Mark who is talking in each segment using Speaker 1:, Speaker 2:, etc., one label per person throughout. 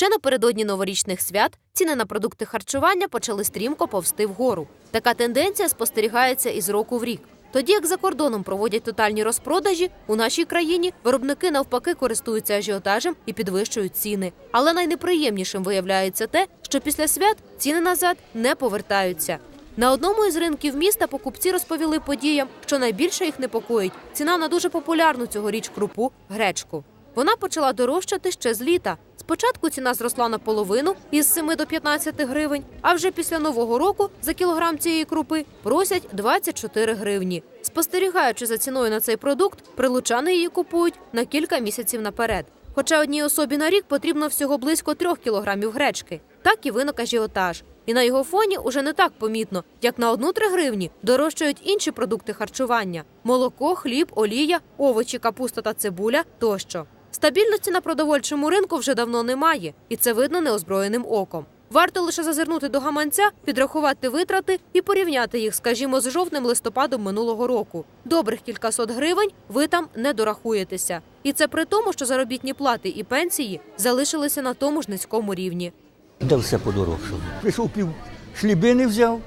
Speaker 1: Ще напередодні новорічних свят ціни на продукти харчування почали стрімко повсти вгору. Така тенденція спостерігається із року в рік. Тоді як за кордоном проводять тотальні розпродажі, у нашій країні виробники навпаки користуються ажіотажем і підвищують ціни. Але найнеприємнішим виявляється те, що після свят ціни назад не повертаються. На одному із ринків міста покупці розповіли подіям, що найбільше їх непокоїть ціна на дуже популярну цьогоріч крупу гречку. Вона почала дорожчати ще з літа. Спочатку ціна зросла наполовину із 7 до 15 гривень, а вже після нового року за кілограм цієї крупи просять 24 гривні. Спостерігаючи за ціною на цей продукт, прилучани її купують на кілька місяців наперед. Хоча одній особі на рік потрібно всього близько трьох кілограмів гречки. Так і виник ажіотаж. І на його фоні уже не так помітно, як на одну-три гривні дорожчають інші продукти харчування: молоко, хліб, олія, овочі, капуста та цибуля тощо. Стабільності на продовольчому ринку вже давно немає, і це видно неозброєним оком. Варто лише зазирнути до гаманця, підрахувати витрати і порівняти їх, скажімо, з жовтним-листопадом минулого року. Добрих кількасот гривень ви там не дорахуєтеся. І це при тому, що заробітні плати і пенсії залишилися на тому ж низькому рівні.
Speaker 2: Де все подорожчало. Прийшов пів шлібини взяв,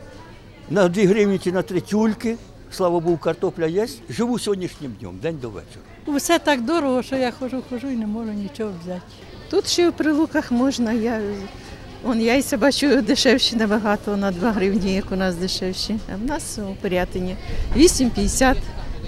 Speaker 2: на дві гривні чи на три тюльки. Слава Богу, картопля є. Живу сьогоднішнім днем, день до вечора.
Speaker 3: Усе так дорого, що я хожу, хожу і не можу нічого взяти.
Speaker 4: Тут ще в прилуках можна. Я, вон яйця бачу дешевші набагато, на 2 гривні, як у нас дешевші. А в нас у Пирятині 8,50,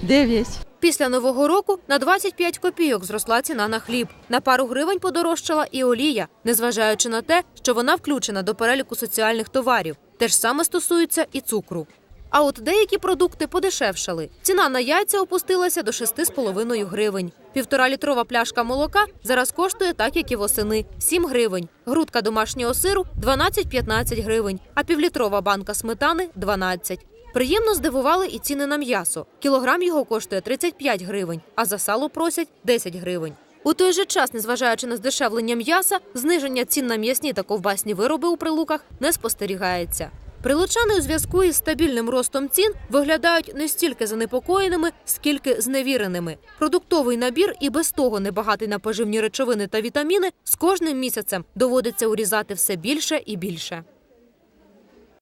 Speaker 4: 9.
Speaker 1: Після нового року на 25 копійок зросла ціна на хліб. На пару гривень подорожчала і олія, незважаючи на те, що вона включена до переліку соціальних товарів. Те ж саме стосується і цукру. А от деякі продукти подешевшали. Ціна на яйця опустилася до 6,5 гривень. Півтора літрова пляшка молока зараз коштує так, як і восени 7 гривень. Грудка домашнього сиру 12-15 гривень, а півлітрова банка сметани 12. Приємно здивували і ціни на м'ясо. Кілограм його коштує 35 гривень, а за сало просять 10 гривень. У той же час, незважаючи на здешевлення м'яса, зниження цін на м'ясні та ковбасні вироби у прилуках не спостерігається. Прилучани у зв'язку із стабільним ростом цін виглядають не стільки занепокоєними, скільки зневіреними. Продуктовий набір і без того небагатий на поживні речовини та вітаміни з кожним місяцем доводиться урізати все більше і більше.